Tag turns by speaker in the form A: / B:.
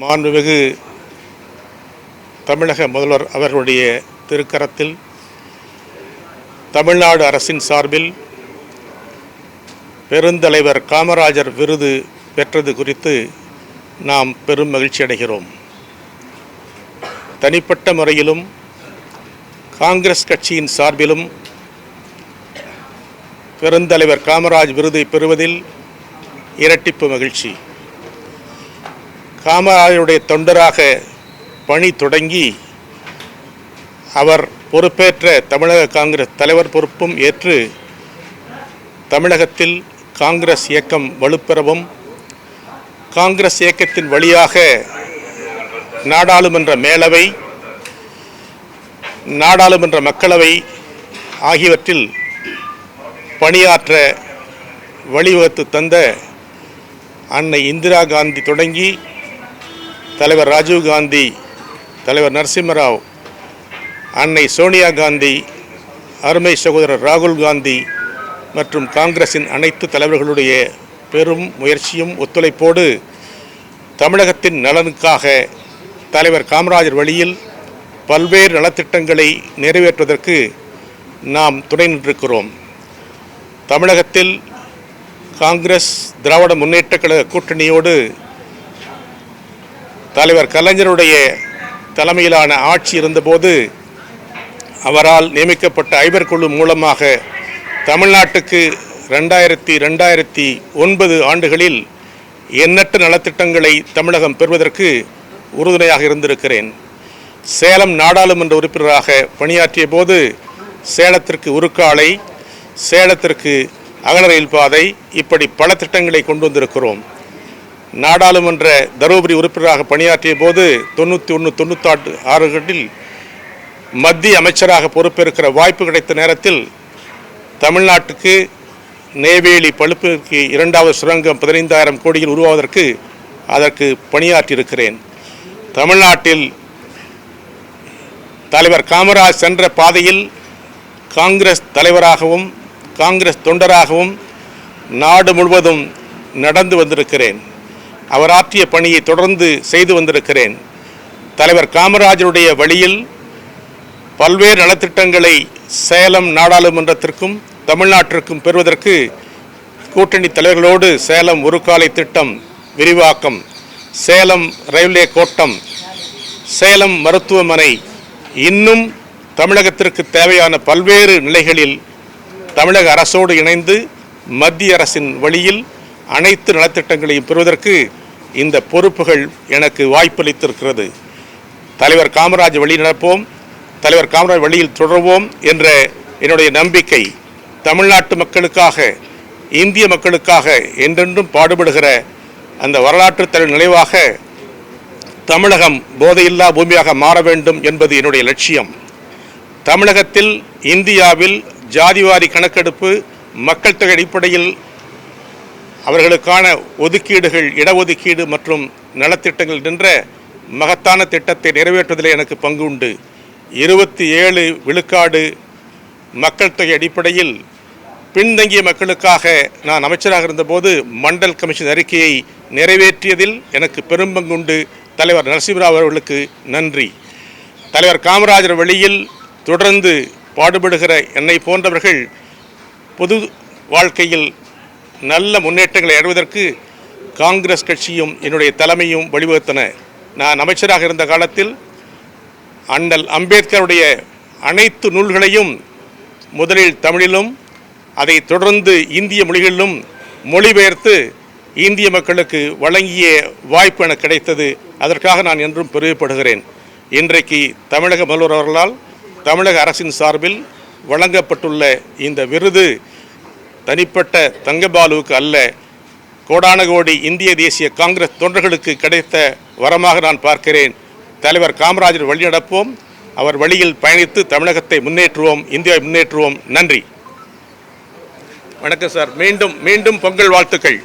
A: மாண்புமிகு தமிழக முதல்வர் அவர்களுடைய திருக்கரத்தில் தமிழ்நாடு அரசின் சார்பில் பெருந்தலைவர் காமராஜர் விருது பெற்றது குறித்து நாம் பெரும் மகிழ்ச்சி அடைகிறோம். தனிப்பட்ட முறையிலும் காங்கிரஸ் கட்சியின் சார்பிலும் பெருந்தலைவர் காமராஜ் விருதை பெறுவதில் இரட்டிப்பு மகிழ்ச்சி. காமராஜருடைய தொண்டராக பணி தொடங்கி அவர் பொறுப்பேற்ற தமிழக காங்கிரஸ் தலைவர் பொறுப்பும் ஏற்று தமிழகத்தில் காங்கிரஸ் இயக்கம் வலுப்பெறவும் காங்கிரஸ் இயக்கத்தின் வழியாக நாடாளுமன்ற மேலவை நாடாளுமன்ற மக்களவை ஆகியவற்றில் பணியாற்ற வழிவகுத்து தந்த அன்னை இந்திரா காந்தி தொடங்கி தலைவர் ராஜீவ் காந்தி தலைவர் நரசிம்மராவ் அன்னை சோனியா காந்தி அருமை சகோதரர் ராகுல் காந்தி மற்றும் காங்கிரஸின் அனைத்து தலைவர்களுடைய பெரும் முயற்சியும் ஒத்துழைப்போடு தமிழகத்தின் நலனுக்காக தலைவர் காமராஜர் வழியில் பல்வேறு நலத்திட்டங்களை நிறைவேற்றுவதற்கு நாம் துணை நின்றிருக்கிறோம். தமிழகத்தில் காங்கிரஸ் திராவிட முன்னேற்ற கழக கூட்டணியோடு தலைவர் கலைஞருடைய தலைமையிலான ஆட்சி இருந்தபோது அவரால் நியமிக்கப்பட்ட ஐவர் குழு மூலமாக தமிழ்நாட்டுக்கு ரெண்டாயிரத்தி ரெண்டாயிரத்தி ஒன்பது ஆண்டுகளில் எண்ணற்ற நலத்திட்டங்களை தமிழகம் பெறுவதற்கு உறுதுணையாக இருந்திருக்கிறேன். சேலம் நாடாளுமன்ற உறுப்பினராக பணியாற்றிய போது சேலத்திற்கு உருக்காலை சேலத்திற்கு அகல ரயில் பாதை இப்படி பல திட்டங்களை கொண்டு வந்திருக்கிறோம். நாடாளுமன்ற தருமபுரி உறுப்பினராக பணியாற்றிய போது தொண்ணூற்றி ஒன்று தொண்ணூத்தாட்டு ஆறுகளில் மத்திய அமைச்சராக பொறுப்பேற்கிற வாய்ப்பு கிடைத்த நேரத்தில் தமிழ்நாட்டுக்கு நெய்வேலி பழுப்பிற்கு இரண்டாவது சுரங்கம் பதினைந்தாயிரம் கோடியில் உருவாவதற்கு அதற்கு பணியாற்றியிருக்கிறேன். தமிழ்நாட்டில் தலைவர் காமராஜ் சென்ற பாதையில் காங்கிரஸ் தலைவராகவும் காங்கிரஸ் தொண்டராகவும் நாடு முழுவதும் நடந்து வந்திருக்கிறேன். அவர் ஆற்றிய பணியை தொடர்ந்து செய்து வந்திருக்கிறேன். தலைவர் காமராஜருடைய வழியில் பல்வேறு நலத்திட்டங்களை சேலம் நாடாளுமன்றத்திற்கும் தமிழ்நாட்டிற்கும் பெறுவதற்கு கூட்டணி தலைவர்களோடு சேலம் ஒரு காலை திட்டம் விரிவாக்கம் சேலம் ரயில்வே கோட்டம் சேலம் மருத்துவமனை இன்னும் தமிழகத்திற்கு தேவையான பல்வேறு நிலைகளில் தமிழக அரசோடு இணைந்து மத்திய அரசின் வழியில் அனைத்து நலத்திட்டங்களையும் பெறுவதற்கு இந்த பொறுப்புகள் எனக்கு வாய்ப்பளித்திருக்கிறது. தலைவர் காமராஜ் வழி நடப்போம் தலைவர் காமராஜ் வழியில் தொடர்வோம் என்ற என்னுடைய நம்பிக்கை தமிழ்நாட்டு மக்களுக்காக இந்திய மக்களுக்காக என்றென்றும் பாடுபடுகிற அந்த வரலாற்று தலைவர் நினைவாக தமிழகம் போதையில்லா பூமியாக மாற வேண்டும் என்பது என்னுடைய லட்சியம். தமிழகத்தில் இந்தியாவில் ஜாதிவாரி கணக்கெடுப்பு மக்கள் தொகை அடிப்படையில் அவர்களுக்கான ஒதுக்கீடுகள் இடஒதுக்கீடு மற்றும் நலத்திட்டங்கள் என்ற மகத்தான திட்டத்தை நிறைவேற்றுவதில் எனக்கு பங்கு உண்டு. இருபத்தி ஏழு விழுக்காடு மக்கள் தொகை அடிப்படையில் பின்தங்கிய மக்களுக்காக நான் அமைச்சராக இருந்தபோது மண்டல் கமிஷன் அறிக்கையை நிறைவேற்றியதில் எனக்கு பெரும்பங்குண்டு தலைவர் நரசிம்மராவ் அவர்களுக்கு நன்றி. தலைவர் காமராஜர் வழியில் தொடர்ந்து பாடுபடுகிற என்னை போன்றவர்கள் பொது வாழ்க்கையில் நல்ல முன்னேற்றங்களை அடைவதற்கு காங்கிரஸ் கட்சியும் என்னுடைய தலைமையும் வழிவகுத்தன. நான் அமைச்சராக இருந்த காலத்தில் அண்ணல் அம்பேத்கருடைய அனைத்து நூல்களையும் முதலில் தமிழிலும் அதை தொடர்ந்து இந்திய மொழிகளிலும் மொழிபெயர்த்து இந்திய மக்களுக்கு வழங்கிய வாய்ப்பு எனக்கு கிடைத்தது. அதற்காக நான் என்றும் பெருமைப்படுகிறேன். இன்றைக்கு தமிழக முதல்வர் அவர்களால் தமிழக அரசின் சார்பில் வழங்கப்பட்டுள்ள இந்த விருது தனிப்பட்ட தங்கபாலுவுக்கு அல்ல கோடான கோடி இந்திய தேசிய காங்கிரஸ் தொண்டர்களுக்கு கிடைத்த வரமாக நான் பார்க்கிறேன். தலைவர் காமராஜர் வழிநடப்போம். அவர் வழியில் பயணித்து தமிழகத்தை முன்னேற்றுவோம் இந்தியாவை முன்னேற்றுவோம். நன்றி. வணக்கம் சார். மீண்டும் மீண்டும் பொங்கல் வாழ்த்துக்கள்.